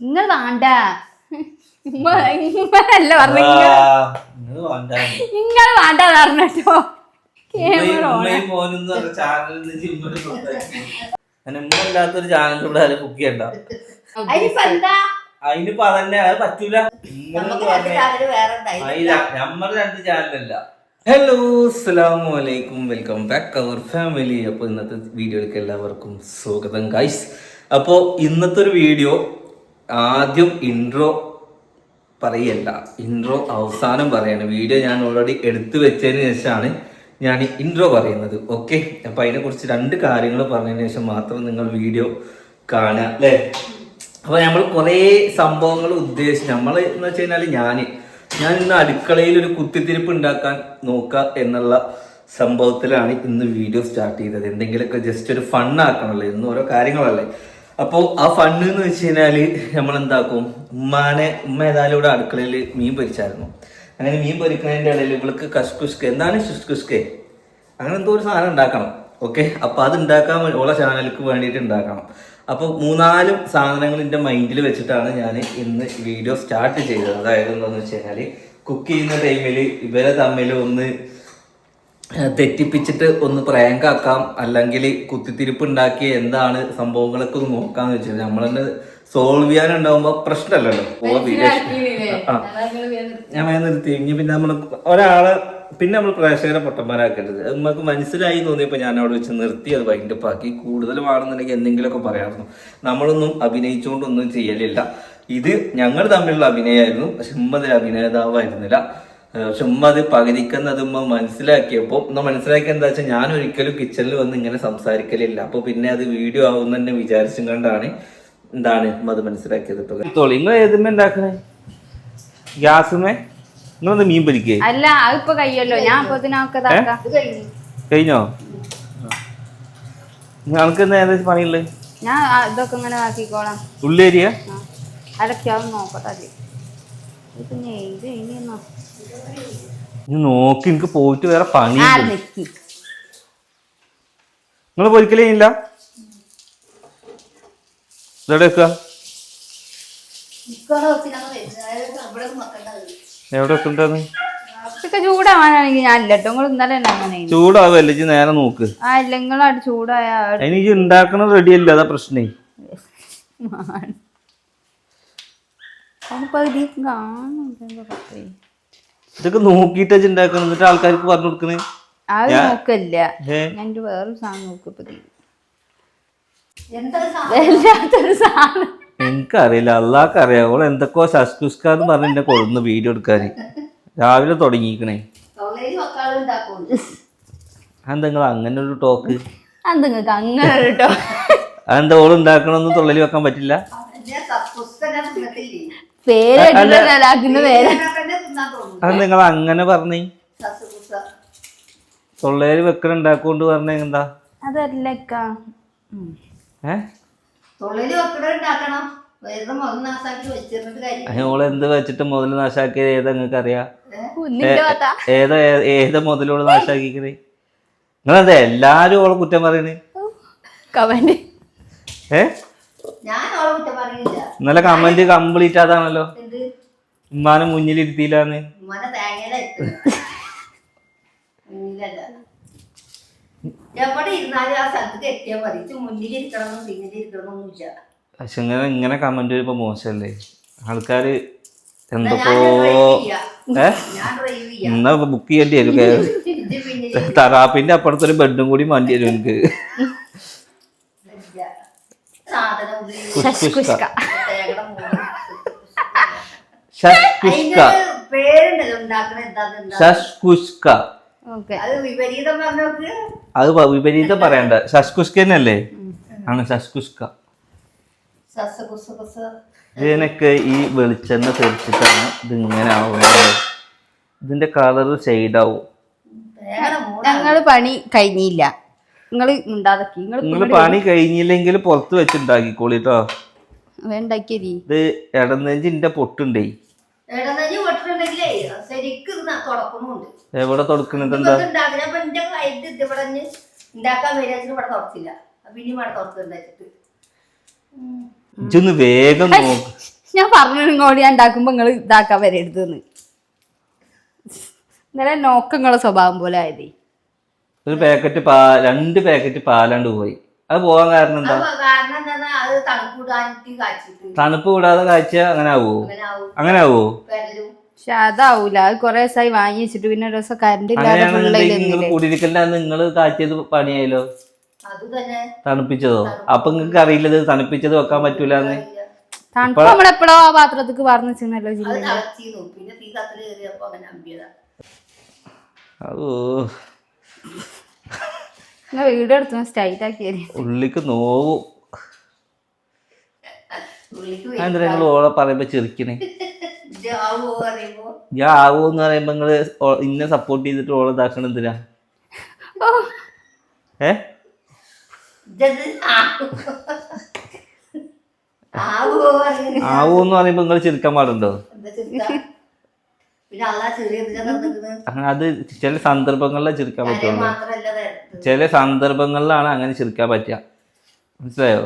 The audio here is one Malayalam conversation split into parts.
നിങ്ങൾ വേണ്ട. ഇമ്മ ഇമ്മല്ല പറഞ്ഞു നിങ്ങൾ വേണ്ട. പറഞ്ഞോ ഉമ്മല്ലാത്തൊരു ചാനൽ ഇവിടെ ആരും ബുക്ക് ചെയ്യണ്ട. അതിനിപ്പോ അതന്നെ അത് പറ്റൂല. ര- നമ്മടെ രണ്ട് ചാനലല്ല ഹലോ അസ്സലാമു അലൈക്കും. വെൽക്കം ബാക്ക് അവർ ഫാമിലി അപ്പോൾ ഇന്നത്തെ വീഡിയോയിലേക്ക് എല്ലാവർക്കും സ്വാഗതം ഗൈസ് അപ്പോൾ ഇന്നത്തെ ഒരു വീഡിയോ ആദ്യം ഇൻട്രോ പറയല്ല ഇൻട്രോ അവസാനം പറയാണ്. വീഡിയോ ഞാൻ ഓൾറെഡി എടുത്തു വെച്ചതിന് ശേഷമാണ് ഞാൻ ഇൻട്രോ പറയുന്നത്. ഓക്കെ അപ്പോൾ അതിനെക്കുറിച്ച് രണ്ട് കാര്യങ്ങൾ പറഞ്ഞതിന് ശേഷം മാത്രം നിങ്ങൾ വീഡിയോ കാണുക അല്ലേ? അപ്പോൾ നമ്മൾ കുറേ സംഭവങ്ങൾ ഉദ്ദേശിച്ചു നമ്മൾ എന്ന് വെച്ച് കഴിഞ്ഞാൽ ഞാൻ ഞാൻ ഇന്ന് അടുക്കളയിൽ ഒരു കുത്തിത്തിരിപ്പ് ഉണ്ടാക്കാൻ നോക്കുക എന്നുള്ള സംഭവത്തിലാണ് ഇന്ന് വീഡിയോ സ്റ്റാർട്ട് ചെയ്തത്. എന്തെങ്കിലുമൊക്കെ ജസ്റ്റ് ഒരു ഫണ്ണാക്കണമല്ലോ ഇന്ന് ഓരോ കാര്യങ്ങളല്ലേ? അപ്പോൾ ആ ഫണ്ണ് എന്ന് വെച്ച് കഴിഞ്ഞാൽ നമ്മൾ എന്താക്കും ഉമ്മാനെ ഉമ്മ ഏതായാലും ഇവിടെ അടുക്കളയിൽ മീൻ പൊരിച്ചായിരുന്നു. അങ്ങനെ മീൻ പൊരിക്കുന്നതിന്റെ ഇടയിൽ ഇവൾക്ക് കസ്കുസ്കെ എന്താണ് ശുസ്കുസ്കെ അങ്ങനെ എന്തോ ഒരു സാധനം ഉണ്ടാക്കണം ഓക്കെ അപ്പോൾ അത് ഉണ്ടാക്കാൻ ഓള ചാനലിക്ക് വേണ്ടിയിട്ട് ഉണ്ടാക്കണം. അപ്പോൾ മൂന്നാൽ സാധനങ്ങൾ എന്റെ മൈൻഡിൽ വെച്ചിട്ടാണ് ഞാൻ ഇന്ന് വീഡിയോ സ്റ്റാർട്ട് ചെയ്തത്. അതായത് എന്താണെന്ന് വെച്ച് കഴിഞ്ഞാൽ കുക്ക് ചെയ്യുന്ന ടൈമിൽ ഇവരെ തമ്മിൽ ഒന്ന് തെറ്റിപ്പിച്ചിട്ട് ഒന്ന് പ്രാങ്ക് ആക്കാം അല്ലെങ്കിൽ കുത്തിത്തിരിപ്പ് ഉണ്ടാക്കി എന്താണ് സംഭവങ്ങളൊക്കെ ഒന്ന് നോക്കാന്ന് വെച്ചാൽ നമ്മൾ തന്നെ സോൾവ് ചെയ്യാനുണ്ടാവുമ്പോ പ്രശ്നമല്ലല്ലോ ഞാൻ വേഗം നിർത്തി. ഇനി പിന്നെ നമ്മൾ ഒരാളെ പിന്നെ നമ്മൾ പ്രേക്ഷകരെ പൊട്ടന്മാരാക്കരുത്. നമുക്ക് മനസ്സിലായി തോന്നിയപ്പോൾ ഞാൻ അവിടെ വെച്ച് നിർത്തി അത് വൈൻഡപ്പ് ആക്കി കൂടുതൽ വേണമെന്നുണ്ടെങ്കിൽ എന്തെങ്കിലുമൊക്കെ പറയാമായിരുന്നു. നമ്മളൊന്നും അഭിനയിച്ചുകൊണ്ടൊന്നും ചെയ്യലില്ല. ഇത് ഞങ്ങൾ തമ്മിലുള്ള അഭിനയമായിരുന്നു അതിൽ അഭിനേതാവായിരുന്നില്ല. പക്ഷെ ഉമ്മ അത് പകുതിക്കുന്നത് ഉമ്മ മനസ്സിലാക്കിയപ്പോൾ ഉമ്മ മനസ്സിലാക്കിയ എന്താ വെച്ചാൽ ഞാൻ ഒരിക്കലും കിച്ചണിൽ വന്ന് ഇങ്ങനെ സംസാരിക്കലില്ല. അപ്പോൾ പിന്നെ അത് വീഡിയോ ആവും തന്നെ വിചാരിച്ചും കണ്ടാണ് എന്താണ് ഉമ്മ അത് മനസ്സിലാക്കിയത് ഇപ്പൊ. നിങ്ങൾ ഉണ്ടാക്കണേ ഗ്യാസുമേ നിങ്ങളൊന്ന് മീൻ പൊരിക്കേ അല്ല അതിപ്പോ കഴിയല്ലോ. ഞാൻ കഴിഞ്ഞോ. ഞങ്ങൾക്ക് എന്താ ഏകദേശം പണിയുള്ളത് ഞാൻ ഇതൊക്കെ ഇങ്ങനെ ആക്കിക്കോളാം. ഉള്ളേരിയ? അതൊക്കെ നോക്കട്ടെ പിന്നെ ഇത് ഇനിയൊന്നോ നീ നോക്കി എനിക്ക് പോയിട്ട് വേറെ പണി നിങ്ങൾ വെക്കുക എവിടെ ഇതൊക്കെ ചൂടാവാനാണെങ്കിൽ ഞാൻ ഇല്ലട്ടോ നിങ്ങൾ ഇന്നലെ തന്നെ അങ്ങനെ ചൂടാവല്ലേ? ഇജ്ജ് നേരെ നോക്ക്. ആ ഇല്ല ചൂടായ അതിന് ഇജ്ജ് റെഡിയല്ല അതാ പ്രശ്നേ. ഇത് കാണുന്നുണ്ടല്ലോ പത്രേ. ഇതൊക്കെ നോക്കിയിട്ട് ഉണ്ടാക്കണം എന്നിട്ട് ആൾക്കാർക്ക് പറഞ്ഞു കൊടുക്കണേ. അത് നോക്കല്ല. ഞാൻ വേറൊരു സാധനം സാധനം? എനിക്കറിയില്ല. അള്ളാക്ക് അറിയാം. ഓൾ എന്തൊക്കെയോ ശസ്കുസ്കാന്ന് പറഞ്ഞ് എന്നെ കൊള്ളുന്നു വീഡിയോ എടുക്കാൻ രാവിലെ തുടങ്ങിക്കണേ അതെന്താ അങ്ങനെ ഒരു ടോക്ക്? അത് നിങ്ങൾക്ക് അങ്ങനെ ഒരു അതെന്താ ഓൾ ഉണ്ടാക്കണമെന്ന് തൊള്ളലി വെക്കാൻ പറ്റില്ല? പേര് അത് നിങ്ങൾ അങ്ങനെ പറഞ്ഞേ. തൊള്ളേര് വെക്കണുണ്ടാക്കൊണ്ട് പറഞ്ഞ എന്താ? അതല്ല ഓൾ എന്ത് വെച്ചിട്ട് മുതൽ നാശാക്കിയത് ഏതാ നിങ്ങക്ക് അറിയാ? ഏതാ ഏതാ മുതലോട് നാശാക്കിക്കണേ? നിങ്ങളെന്താ എല്ലാരും ഓളെ കുറ്റം പറയണേ? കമന്റ്. ഏ? ഇന്നലെ കമന്റ് കംപ്ലീറ്റ് ആതാണല്ലോ ഉമ്മാനെ മുന്നിൽ ഇരുത്തിയില്ലാന്ന് പക്ഷെ ഇങ്ങനെ ഇങ്ങനെ കമന്റ് വരുമ്പോ മോശല്ലേ? ആൾക്കാര് എന്തൊക്കെയോ എന്തൊക്കോ എന്നാ ബുക്ക് ചെയ്യേണ്ടി വരും തറാപ്പിന്റെ അപ്പുറത്തൊരു ബെഡും കൂടി മാറ്റി വരും എനിക്ക് ഇല്ല. സാധനം ഉപയോഗിച്ച് കുഷ്കുഷ്ക തേങ്ങയുടെ മൂന്ന് ഷഷ്കുഷ്ക അതിന്റെ പേരുണ്ടല്ലോ ഉണ്ടാക്കണ അത് വിപരീതം പറയണ്ട. ഷഷ്കുഷ്ക തന്നെയല്ലേ ആണ് കുസ ഇതിനൊക്കെ ഈ വെളിച്ചെണ്ണ തെറിച്ചിട്ടാണ് ഇങ്ങനെ ആവുന്നത്. ഇതിന്റെ കളർ ഷെയ്ഡാവും ഞങ്ങൾ പണി കഴിഞ്ഞില്ല. ഉണ്ടാക്കി നിങ്ങൾ പണി കഴിഞ്ഞില്ലെങ്കിൽ പുറത്ത് വെച്ചുണ്ടാക്കിക്കോളിട്ടോ വേണ്ടാക്കിയരി ഇത് ഇടനെഞ്ചിന്റെ പൊട്ടുണ്ടേ. ഇടനെഞ്ച് ശരിക്കും എവിടെ ഇവിടെ ഉണ്ടാക്കാൻ ഇവിടെ തുറച്ചില്ല ഇവിടെ ഇജ്ജൊന്ന് വേഗം ഞാൻ പറഞ്ഞു നിങ്ങളോട് ഞാൻ ഉണ്ടാക്കുമ്പോ നിങ്ങൾ ഇതാക്കാൻ വരരുതെന്ന് ഇന്നലെ നോക്കങ്ങളെ സ്വഭാവം പോലെ ആയതേ. ഒരു പാക്കറ്റ് പാ രണ്ട് പാക്കറ്റ് പാലാണ്ട് പോയി. അത് പോകാൻ കാരണം എന്താ? തണുപ്പ് കൂടാതെ കാഴ്ച അങ്ങനെ ആവോ? അങ്ങനെ ആവും? പക്ഷെ അതാവൂല. അത് കൊറേ ദിവസമായി വാങ്ങി വെച്ചിട്ട് പിന്നെ ഒരു ദിവസം കറണ്ട് ഇല്ലാതെ അങ്ങനെയാണെന്നുണ്ടെങ്കിൽ നിങ്ങൾ കാച്ചിയത് പണിയായല്ലോ? തണുപ്പിച്ചതോ? അപ്പൊ നിങ്ങൾക്ക് അറിയില്ലത് തണുപ്പിച്ചത് വെക്കാൻ പറ്റൂലെന്ന് തണുപ്പ് നമ്മളെപ്പോഴോ ആ പാത്രത്തേക്ക് പറഞ്ഞു വെച്ചിരുന്നല്ലോ അത് ജില്ല ഓ. വീഡിയോ എടുത്തു സ്റ്റൈറ്റ് ആക്കിയത് ഉള്ളിക്ക് നോവും. എന്താ നിങ്ങൾ ഓളെ പറയുമ്പോ ചെറുക്കണേ ആവോ പറയുമ്പോ ആവോന്ന് പറയുമ്പോ നിങ്ങൾ ഇന്നെ സപ്പോർട്ട് ചെയ്തിട്ട് ഓളെ ഇതാക്കണ എന്തിനാ? ഏ? ആവോ ആവോ ആവോന്ന് പറയുമ്പോ നിങ്ങൾ ചെറുക്കാൻ പാടുണ്ടോ? അത് ചില സന്ദർഭങ്ങളിലെ ചിരിക്കാൻ പറ്റുള്ളൂ. ചില സന്ദർഭങ്ങളിലാണ് അങ്ങനെ ചിരിക്കാൻ പറ്റുക. മനസ്സിലായോ?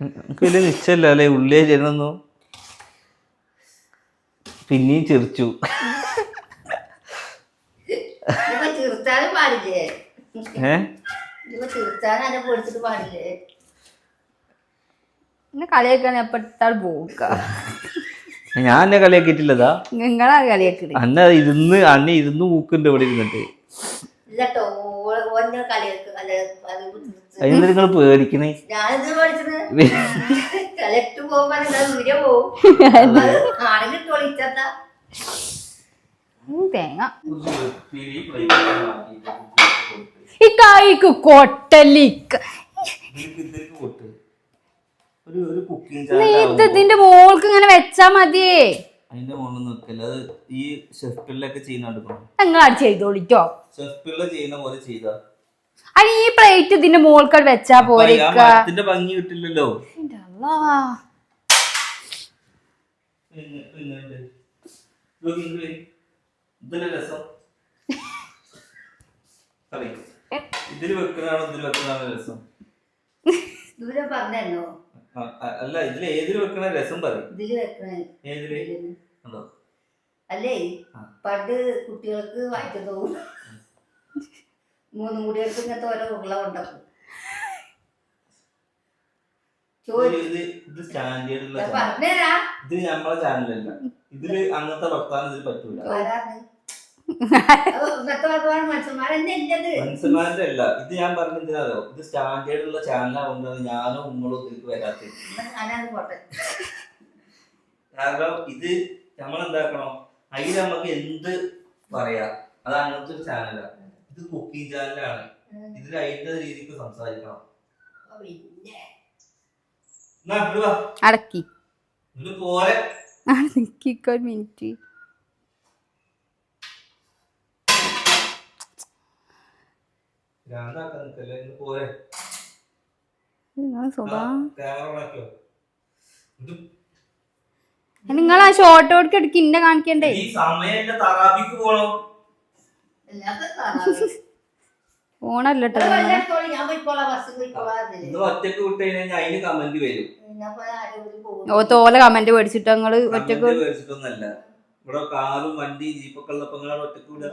എനിക്ക് വലിയ നിശ്ചയല്ല അല്ലേ? ഉള്ളിയെ ചെന്നു പിന്നെയും ചിരിച്ചു. ഏ? ചിരിച്ചാലും എന്നെ പൊടിച്ചിട്ട് പാടില്ലേ? ഇന്ന് കളിയാക്കാണ് എപ്പോ ഇട്ടാൽ പോക്ക ഞാൻ എന്നെ കളിയാക്കിയിട്ടില്ലതാ. നിങ്ങളാ കളിയാക്കി അന്ന ഇരുന്ന് അന്നെ ഇരുന്ന് മൂക്കുണ്ട് ഇവിടെ ഇരുന്നിട്ട്. അതിന് നിങ്ങൾ പേടിക്കണേ? തേങ്ങ. ഈ കായ്ക്ക് കൊട്ടലിക്ക. ഒരു ഒരു കുക്കിംഗ് നീ ഇത് ഇതിന്റെ മോൾക്ക് ഇങ്ങനെ വെച്ചാ മതിയേ അതിന്റെ മുകളിൽ നിൽക്കില്ല? അത് ഈ ഷെഫ് പിള്ളൊക്കെ ചെയ്യുന്ന എടുക്കണം നിങ്ങൾ അത് ചെയ്തോളിക്കോ ഷെഫ് പിള്ള ചെയ്യുന്ന പോലെ ചെയ്താ. അത് ഈ പ്ലേറ്റ് ഇതിന്റെ മോൾക്ക് വെച്ചാ ഭംഗി കിട്ടില്ലല്ലോ. ഇതിൽ ഇതിൽ രസം? ദൂരെ പറഞ്ഞോ അല്ല ഇതിൽ ഏതിൽ വെക്കണ? രസം പറയും. ഇതിൽ വെക്കണേ? ഏതിൽ? ഉണ്ടോ? അല്ലേ. പണ്ട് കുട്ടികൾക്ക് വായിച്ചതോ മൂന്ന് മുടികൾക്ക് ഇങ്ങനത്തെ ഓരോ ഉരുള ഉണ്ടാക്കും പറഞ്ഞുതരാ. ഇത് നമ്മളെ ചാനലല്ല ഇതിൽ അങ്ങനത്തെ വർത്താനം ഇതിൽ പറ്റൂല. മനുഷ്യന്മാരുടെ അല്ല. ഇത് ഞാൻ പറഞ്ഞതിനാലോ ഇത് സ്റ്റാൻഡേർഡ് ഉള്ള ഞാനോ നിങ്ങളോ ഇതിലേക്ക് വരാത്തത്. ഞാനത് പോട്ടെ. കാരണം ഇത് നമ്മൾ എന്താക്കണം അതിൽ നമുക്ക് എന്ത് പറയാ? അത് അങ്ങനത്തെ ഒരു ചാനലാണ് ഇത് കുക്കിംഗ് ചാനലാണ് ഇതിൽ അതിന്റെ രീതിക്ക് സംസാരിക്കണം. അടക്കി. പോലെ ഒരു മിനിറ്റ് ഭ്രാന്താക്കാൻ നിൽക്കല്ലേ ഇങ്ങട് പോരെ നിങ്ങൾ ആ ഷോർട്ട് ഓടിക്ക് എടുക്ക ഇന്നെ കാണിക്കണ്ടേ? ഈ സമയം തറാബിക്ക് പോണം. പോയിക്കോളാം ഒറ്റയ്ക്ക് അതിന് കമന്റ് വരും. ഓ തോല കമന്റ് മേടിച്ചിട്ട് ഞങ്ങൾ ഒറ്റയ്ക്ക് മേടിച്ചിട്ടൊന്നല്ല ഇവിടെ കാറും വണ്ടി ജീപ്പൊക്കെ ഉള്ളപ്പോ ഒറ്റയ്ക്ക് വിടുക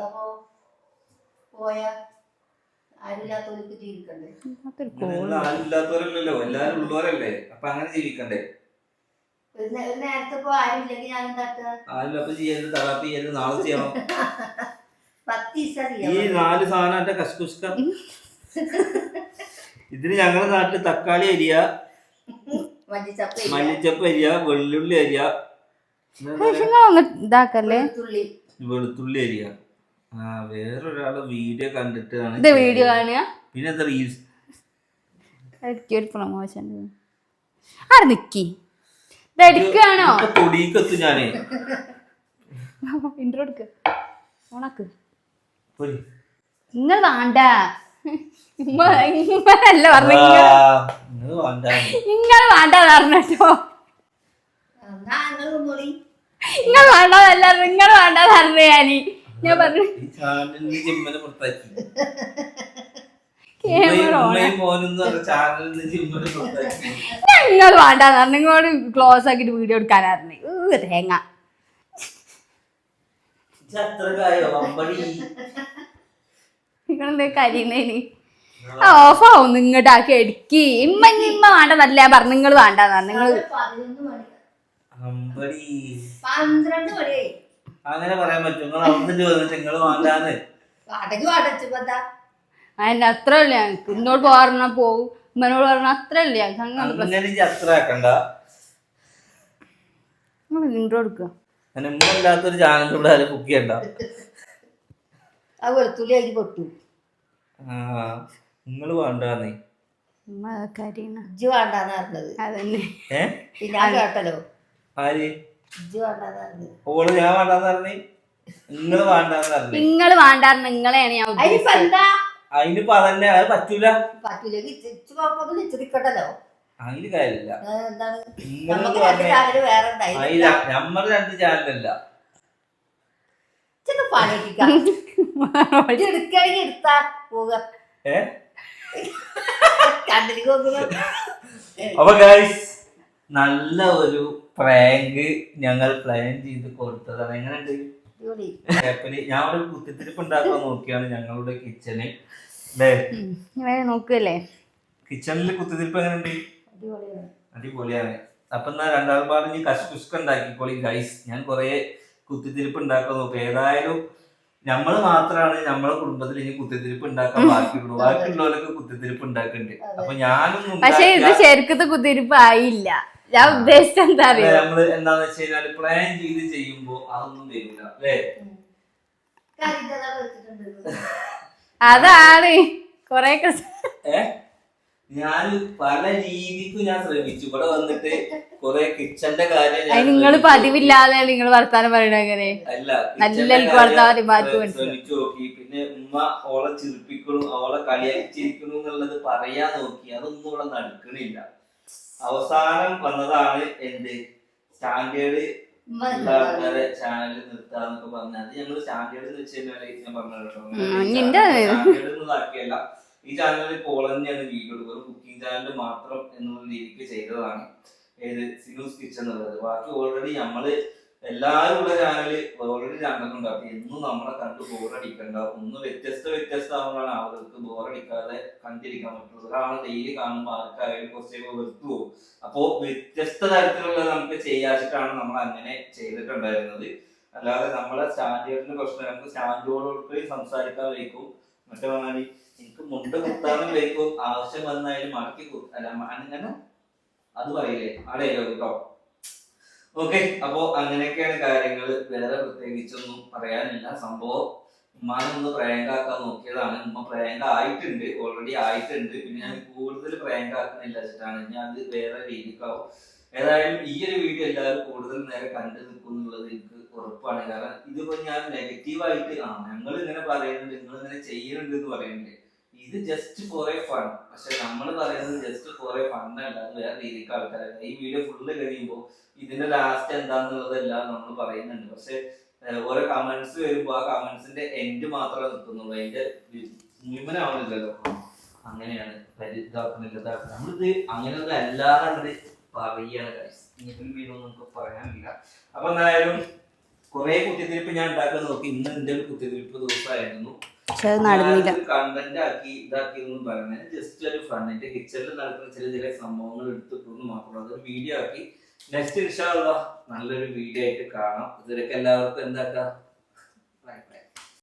ജീവിക്കണ്ടേ? എല്ലാരും ഉള്ളവരല്ലേ? അപ്പൊ അങ്ങനെ ജീവിക്കണ്ടേ? ഒരു നേരത്തെ ഇപ്പൊ ആരും ഇല്ലെങ്കിൽ ഞാൻ എന്താക്കുക ആരും അപ്പൊ ചെയ്യരുത് തറാപ്പി ചെയ്യരുത് നാളെ ചെയ്യണം. ഈ ചെയ്യാം നാല് സാധനം കഷ്കുഷ്ക ഇതിന് ഞങ്ങളുടെ നാട്ടിൽ തക്കാളി അരിയ മല്ലിച്ചപ്പ് അരിയ. വെള്ളുള്ളി അരിയ. ഇതാക്കല്ലേ? വെളുത്തുള്ളി അരിയാ. വേറൊരാൾ വീഡിയോ കണ്ടിട്ടാണ് ഇത് വീഡിയോ കാണുക പിന്നെ റീൽസ് എനിക്ക് ഒരു പ്രൊമോഷൻ ആടെ നിക്കി? ഇത് എടുക്കുകയാണോ തൊടിക്കെത്തു ഞാനേ. ഇൻട്രോ എടുക്ക്. ഓണാക്ക്. നിങ്ങൾ വേണ്ട. ഇമ്മല്ല പറഞ്ഞു. നിങ്ങൾ വേണ്ട. പറഞ്ഞോ നിങ്ങൾ വേണ്ടതല്ല നിങ്ങൾ വേണ്ട പറഞ്ഞു ഞാൻ. ഞാൻ പറഞ്ഞു. നിങ്ങൾ വേണ്ട നിങ്ങളോട് ക്ലോസ് ആക്കിട്ട് വീഡിയോ എടുക്കാനായിരുന്നു. തേങ്ങ. നിങ്ങളെന്താ കരിയുന്നേന് ഓഫ് ആവും. ഇങ്ങോട്ടാക്കി എടുക്കി. ഇമ്മ ഇമ്മ വേണ്ടതല്ല ഞാൻ പറഞ്ഞു. നിങ്ങൾ വേണ്ടെന്നാ നിങ്ങൾ മണി. പന്ത്രണ്ട് മണിയായി. അങ്ങനെ പറയാൻ പറ്റും. നിങ്ങൾ അവിടുന്ന് വന്നിട്ട് നിങ്ങൾ വേണ്ടാന്ന് എന്താ? അതിന്റെ അത്ര ഇല്ല ഞങ്ങൾക്ക് ഇന്നോട് പോകാറ പോവും. ഉമ്മനോട് പറഞ്ഞ അത്ര ഇല്ല ഞങ്ങൾക്ക് അങ്ങനെ പ്രശ്നം. അങ്ങനെ ഇജ്ജ് അത്ര ആക്കണ്ട. നിങ്ങൾ അങ്ങനെ ചാനൽ ഇവിടെ ആരും കുക്ക് ചെയ്യണ്ട. ആ വെളുത്തുള്ളി അരി പൊട്ടു. ആ നിങ്ങൾ വേണ്ടാന്നേ. ഉമ്മ കരിയണ ഇജ്ജ് വേണ്ടാന്ന് പറഞ്ഞത്. അതന്നെ. ഏ? പിന്നെ ഞാൻ കേട്ടല്ലോ. ആര്? ഓൾ ഞാൻ വേണ്ടാന്ന് പറഞ്ഞു നിങ്ങൾ വേണ്ടാന്ന് പറഞ്ഞു. നിങ്ങൾ വേണ്ടായിരുന്നു നിങ്ങളെയാണ് ഞാൻ അതിനിപ്പോ അതന്നെ അത് പറ്റൂല. കുഴപ്പമൊന്നും ഇച്ചിരിക്കട്ടല്ലോ അതിന് കാര്യമില്ല നമ്മൾ രണ്ട് ചാനലല്ല എടുക്കുകയാണെങ്കിൽ എടുത്താ പോവുക. ഏ? കണ്ടിലേക്ക് അപ്പൊ ഗൈസ് നല്ല ഒരു പ്രാങ്ക് ഞങ്ങൾ പ്ലാൻ ചെയ്ത് കൊടുത്തതാണ്. എങ്ങനെയുണ്ട്. ആപ്പിൽ ഞാൻ ഒരു കുത്തിത്തിരിപ്പ് ഉണ്ടാക്കാൻ നോക്കിയാണ് ഞങ്ങളുടെ കിച്ചണ് നോക്കല്ലേ കിച്ചണിൽ കുത്തിത്തിരിപ്പ് എങ്ങനെയുണ്ട്? അടിപൊളിയാണ്. അപ്പൊ എന്നാ രണ്ടാം പറഞ്ഞ് കഷ്കുഷ്ക ഉണ്ടാക്കിക്കോളി ഗൈസ് ഞാൻ കുറെ കുത്തിത്തിരിപ്പ് ഉണ്ടാക്കാൻ നോക്കും. ഏതായാലും നമ്മൾ മാത്രമാണ് നമ്മളെ കുടുംബത്തിൽ ഇനി കുത്തിത്തിരിപ്പ് ഉണ്ടാക്കാൻ ബാക്കിയുള്ളൂ. ബാക്കിയുള്ളവരൊക്കെ കുത്തിത്തിരിപ്പ് ഉണ്ടാക്കുന്നുണ്ട് അപ്പൊ ഞാനും പക്ഷേ ഇത് ശരിക്കത്തെ കുത്തിരിപ്പ് ആയില്ല ഞാൻ ഉദ്ദേശിച്ച എന്താ അറിയാം? നമ്മൾ എന്താന്ന് വെച്ച് കഴിഞ്ഞാൽ പ്ലാൻ ചെയ്ത് ചെയ്യുമ്പോ അതൊന്നും വരില്ല അല്ലേ? അതാണ് കൊറേ ഞാൻ പല രീതിക്കും ഞാൻ ശ്രമിച്ചു. ഇവിടെ വന്നിട്ട് കൊറേ കിച്ചന്റെ കാര്യം നിങ്ങൾ പതിവില്ലാതെ നിങ്ങൾ വർത്താനം പറയണ അങ്ങനെ. അല്ല. ശ്രമിച്ചു നോക്കി. പിന്നെ ഉമ്മ ഓളെ ചിരിപ്പിക്കണു അവളെ കളിയാക്കിച്ചിരിക്കണു എന്നുള്ളത് പറയാൻ നോക്കി. അതൊന്നും ഇവിടെ നടക്കണില്ല. അവസാനം വന്നതാണ് എന്ത്? സ്റ്റാൻഡേർഡ് ചാനൽ നിർത്താന്നൊക്കെ പറഞ്ഞാൽ ഞങ്ങൾ സ്റ്റാൻഡേർഡ് എന്ന് വെച്ച് കഴിഞ്ഞാൽ ഞാൻ ആക്കിയല്ല ഈ ചാനലിൽ തന്നെയാണ് വീഡിയോ എടുക്കുന്നത്. കുക്കിംഗ് ചാനൽ മാത്രം എന്നുള്ള രീതിക്ക് ചെയ്തതാണ്. ഏത്? സിനൂസ് കിച്ചൺ എന്നുള്ളത്. ബാക്കി ഓൾറെഡി നമ്മൾ എല്ലാവരും ഉള്ള ചാനൽ ഓൾറെഡി രണ്ടെണ്ണം ഉണ്ടാക്കി എന്നും നമ്മളെ കണ്ട് ബോറടിക്കണ്ട ഒന്ന് വ്യത്യസ്ത വ്യത്യസ്തമാകുമ്പോഴാണ് ആളുകൾക്ക് ബോറടിക്കാതെ കണ്ടിരിക്കാൻ പറ്റുള്ളൂ ഒരാളെ ഡെയിലി കാണുമ്പോൾ ആർക്കായാലും കുറച്ചൊക്കെ വെറുത്തു പോകും. അപ്പോ വ്യത്യസ്ത തരത്തിലുള്ള നമുക്ക് ചെയ്യാച്ചിട്ടാണ് നമ്മൾ അങ്ങനെ ചെയ്തിട്ടുണ്ടായിരുന്നത്. അല്ലാതെ നമ്മളെ സ്റ്റാൻഡേർഡിന്റെ പ്രശ്നം നമുക്ക് സ്റ്റാൻഡോടൊക്കെ സംസാരിക്കാൻ വയ്ക്കും. മറ്റേ പറഞ്ഞാൽ എനിക്ക് മുണ്ട് കുത്താനും വയ്ക്കും. ആവശ്യം വന്നാലും മടക്കി കുത്ത അല്ല അങ്ങനെ അത് പറയില്ലേ? അടയോ കേട്ടോ ഓക്കെ അപ്പോ അങ്ങനെയൊക്കെയാണ് കാര്യങ്ങൾ വേറെ പ്രത്യേകിച്ചൊന്നും പറയാനില്ല. സംഭവം ഉമ്മാനൊന്ന് പ്രയങ്കാക്കാൻ നോക്കിയതാണ്. ഉമ്മ പ്രയങ്ക ആയിട്ടുണ്ട് ഓൾറെഡി ആയിട്ടുണ്ട്. പിന്നെ ഞാൻ കൂടുതൽ പ്രയങ്കാക്കുന്നില്ല വെച്ചിട്ടാണ് ഞാൻ അത് വേറെ രീതിക്കാവും. ഏതായാലും ഈ ഒരു വീഡിയോ എല്ലാവരും കൂടുതൽ നേരെ കണ്ടു നിൽക്കും എന്നുള്ളത് എനിക്ക് ഉറപ്പാണ്. കാരണം ഇതിപ്പോ ഞാൻ നെഗറ്റീവായിട്ട് ആ ഞങ്ങൾ ഇങ്ങനെ പറയുന്നുണ്ട് നിങ്ങൾ ഇങ്ങനെ ചെയ്യുന്നുണ്ട് എന്ന് പറയുന്നുണ്ട്. ഇത് ജസ്റ്റ് ഫോർ എ ഫൺ പക്ഷെ നമ്മൾ പറയുന്നത് ജസ്റ്റ് ഫോർ എ ഫൺ അല്ല. വേറെ രീതിക്ക് ആൾക്കാരല്ല ഈ വീഡിയോ ഫുള്ള് കഴിയുമ്പോൾ ഇതിന്റെ ലാസ്റ്റ് എന്താന്നുള്ളതെല്ലാം നമ്മൾ പറയുന്നുണ്ട്. പക്ഷെ ഓരോ കമന്റ്സ് വരുമ്പോൾ ആ കമന്റ്സിന്റെ എൻഡ് മാത്രമേ നിർത്തുന്നുള്ളൂ. അതിന്റെ മുഴുവൻ ആവുന്നില്ലല്ലോ അങ്ങനെയാണ് ഇതാക്കുന്നില്ല ഇതാക്കുന്നില്ല. നമ്മളിത് അങ്ങനെയൊന്നും അല്ലാതെ പറയാണ്. ഇനിയിപ്പം വീഡിയോ നമുക്ക് പറയാനില്ല അപ്പൊ എന്തായാലും കുറെ കുത്തിത്തിരിപ്പ് ഞാൻ ഉണ്ടാക്കാൻ നോക്കി. ഇന്ന് എന്റെ ഒരു കുത്തിത്തിരിപ്പ് ദിവസമായിരുന്നു. പക്ഷെ അത് നടന്നില്ല. കണ്ടന്റ് ആക്കി ഇതാക്കി പറയുന്നത് ജസ്റ്റ് ഒരു ഫൺ എന്റെ കിച്ചണിൽ നടക്കുന്ന ചില ചില സംഭവങ്ങൾ എടുത്തിട്ടൊന്നും മാത്രം. അതൊരു വീഡിയോ ആക്കി. നെക്സ്റ്റ് ഇൻഷാള്ള നല്ലൊരു വീഡിയോ ആയിട്ട് കാണാം. ഇതിലൊക്കെ എല്ലാവർക്കും എന്താക്കാം?